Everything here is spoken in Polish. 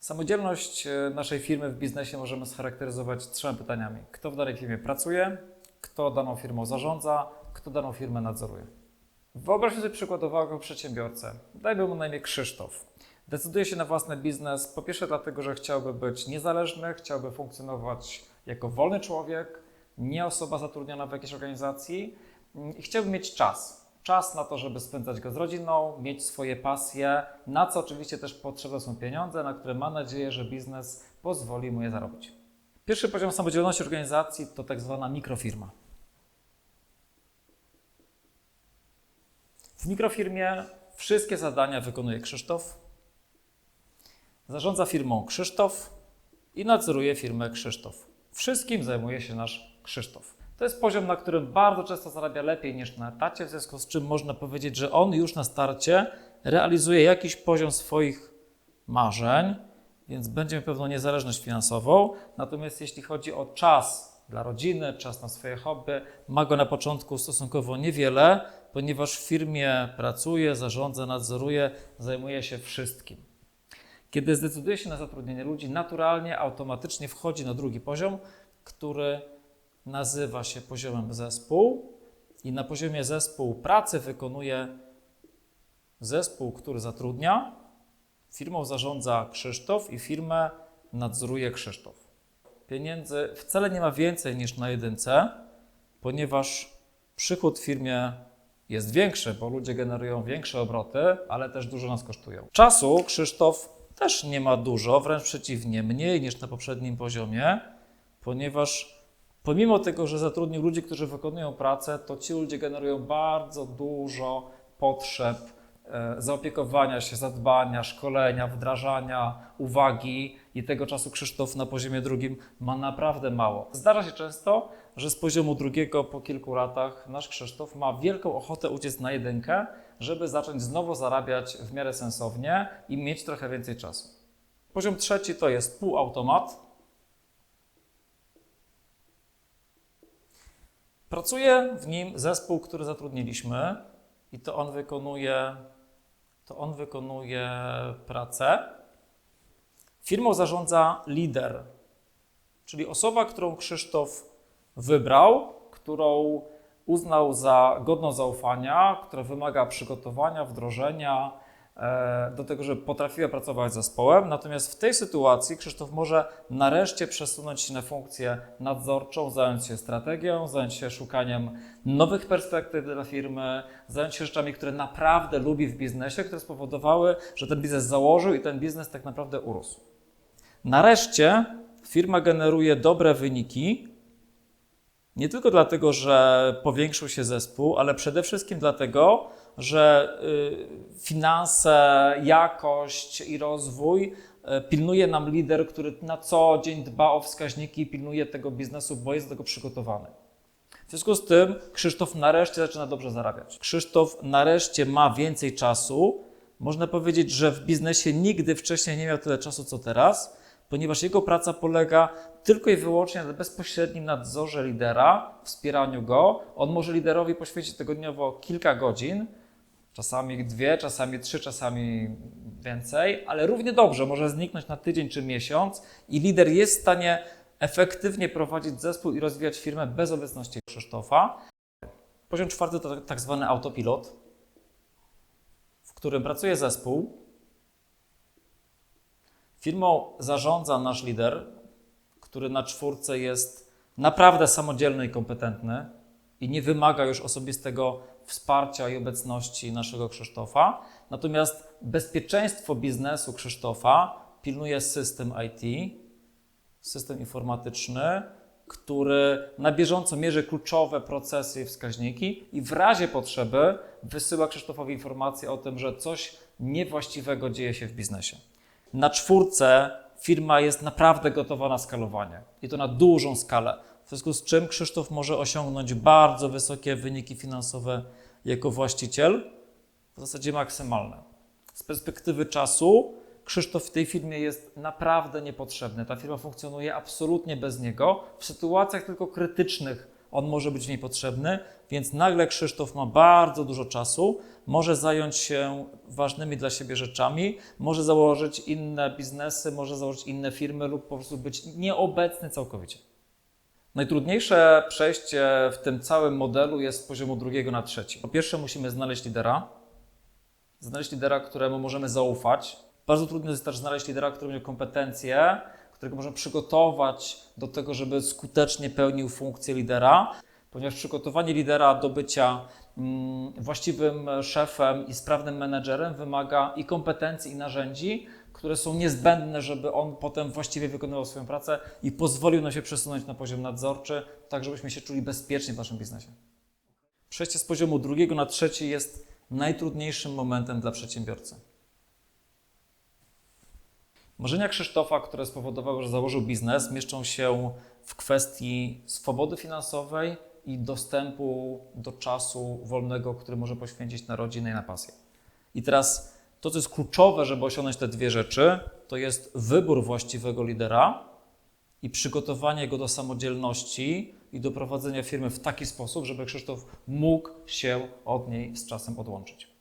Samodzielność e, naszej firmy w biznesie możemy scharakteryzować trzema pytaniami. Kto w danej firmie pracuje, kto daną firmą zarządza, kto daną firmę nadzoruje. Wyobraźmy sobie przykładowego przedsiębiorcę. Dajmy mu na imię Krzysztof. Decyduje się na własny biznes, po pierwsze dlatego, że chciałby być niezależny, chciałby funkcjonować jako wolny człowiek, nie osoba zatrudniona w jakiejś organizacji mm, i chciałby mieć czas. Czas na to, żeby spędzać go z rodziną, mieć swoje pasje, na co oczywiście też potrzebne są pieniądze, na które ma nadzieję, że biznes pozwoli mu je zarobić. Pierwszy poziom samodzielności organizacji to tak zwana mikrofirma. W mikrofirmie wszystkie zadania wykonuje Krzysztof, zarządza firmą Krzysztof i nadzoruje firmę Krzysztof. Wszystkim zajmuje się nasz Krzysztof. To jest poziom, na którym bardzo często zarabia lepiej niż na etacie, w związku z czym można powiedzieć, że on już na starcie realizuje jakiś poziom swoich marzeń, więc będzie miał pewną niezależność finansową. Natomiast jeśli chodzi o czas dla rodziny, czas na swoje hobby, ma go na początku stosunkowo niewiele, ponieważ w firmie pracuje, zarządza, nadzoruje, zajmuje się wszystkim. Kiedy zdecyduje się na zatrudnienie ludzi, naturalnie, automatycznie wchodzi na drugi poziom, który nazywa się poziomem zespół i na poziomie zespół pracy wykonuje zespół, który zatrudnia. Firmą zarządza Krzysztof i firmę nadzoruje Krzysztof. Pieniędzy wcale nie ma więcej niż na jedynce, ponieważ przychód w firmie jest większy, bo ludzie generują większe obroty, ale też dużo nas kosztują. Czasu Krzysztof też nie ma dużo, wręcz przeciwnie, mniej niż na poprzednim poziomie, ponieważ pomimo tego, że zatrudnił ludzi, którzy wykonują pracę, to ci ludzie generują bardzo dużo potrzeb e, zaopiekowania się, zadbania, szkolenia, wdrażania, uwagi i tego czasu Krzysztof na poziomie drugim ma naprawdę mało. Zdarza się często, że z poziomu drugiego po kilku latach nasz Krzysztof ma wielką ochotę uciec na jedynkę, żeby zacząć znowu zarabiać w miarę sensownie i mieć trochę więcej czasu. Poziom trzeci to jest półautomat. Pracuje w nim zespół, który zatrudniliśmy i to on wykonuje, to on wykonuje pracę. Firmą zarządza lider, czyli osoba, którą Krzysztof wybrał, którą uznał za godną zaufania, która wymaga przygotowania, wdrożenia, do tego, żeby potrafiła pracować z zespołem. Natomiast w tej sytuacji Krzysztof może nareszcie przesunąć się na funkcję nadzorczą, zająć się strategią, zająć się szukaniem nowych perspektyw dla firmy, zająć się rzeczami, które naprawdę lubi w biznesie, które spowodowały, że ten biznes założył i ten biznes tak naprawdę urósł. Nareszcie firma generuje dobre wyniki, nie tylko dlatego, że powiększył się zespół, ale przede wszystkim dlatego, że y, finanse, jakość i rozwój y, pilnuje nam lider, który na co dzień dba o wskaźniki i pilnuje tego biznesu, bo jest do tego przygotowany. W związku z tym Krzysztof nareszcie zaczyna dobrze zarabiać. Krzysztof nareszcie ma więcej czasu. Można powiedzieć, że w biznesie nigdy wcześniej nie miał tyle czasu co teraz, ponieważ jego praca polega tylko i wyłącznie na bezpośrednim nadzorze lidera, wspieraniu go. On może liderowi poświęcić tygodniowo kilka godzin, czasami dwie, czasami trzy, czasami więcej, ale równie dobrze może zniknąć na tydzień czy miesiąc i lider jest w stanie efektywnie prowadzić zespół i rozwijać firmę bez obecności Krzysztofa. Poziom czwarty to tak zwany autopilot, w którym pracuje zespół. Firmą zarządza nasz lider, który na czwórce jest naprawdę samodzielny i kompetentny i nie wymaga już osobistego wsparcia i obecności naszego Krzysztofa. Natomiast bezpieczeństwo biznesu Krzysztofa pilnuje system IT, system informatyczny, który na bieżąco mierzy kluczowe procesy i wskaźniki i w razie potrzeby wysyła Krzysztofowi informację o tym, że coś niewłaściwego dzieje się w biznesie. Na czwórce firma jest naprawdę gotowa na skalowanie i to na dużą skalę. W związku z czym Krzysztof może osiągnąć bardzo wysokie wyniki finansowe jako właściciel, w zasadzie maksymalne. Z perspektywy czasu Krzysztof w tej firmie jest naprawdę niepotrzebny. Ta firma funkcjonuje absolutnie bez niego. W sytuacjach tylko krytycznych on może być w niej potrzebny, więc nagle Krzysztof ma bardzo dużo czasu, może zająć się ważnymi dla siebie rzeczami, może założyć inne biznesy, może założyć inne firmy lub po prostu być nieobecny całkowicie. Najtrudniejsze przejście w tym całym modelu jest z poziomu drugiego na trzeci. Po pierwsze, musimy znaleźć lidera, znaleźć lidera, któremu możemy zaufać. Bardzo trudno jest też znaleźć lidera, który będzie kompetencje, którego możemy przygotować do tego, żeby skutecznie pełnił funkcję lidera, ponieważ przygotowanie lidera do bycia mm, właściwym szefem i sprawnym menedżerem wymaga i kompetencji, i narzędzi, które są niezbędne, żeby on potem właściwie wykonywał swoją pracę i pozwolił nam się przesunąć na poziom nadzorczy, tak żebyśmy się czuli bezpiecznie w naszym biznesie. Przejście z poziomu drugiego na trzeci jest najtrudniejszym momentem dla przedsiębiorcy. Marzenia Krzysztofa, które spowodowały, że założył biznes, mieszczą się w kwestii swobody finansowej i dostępu do czasu wolnego, który może poświęcić na rodzinę i na pasję. I teraz to, co jest kluczowe, żeby osiągnąć te dwie rzeczy, to jest wybór właściwego lidera i przygotowanie go do samodzielności i do prowadzenia firmy w taki sposób, żeby Krzysztof mógł się od niej z czasem odłączyć.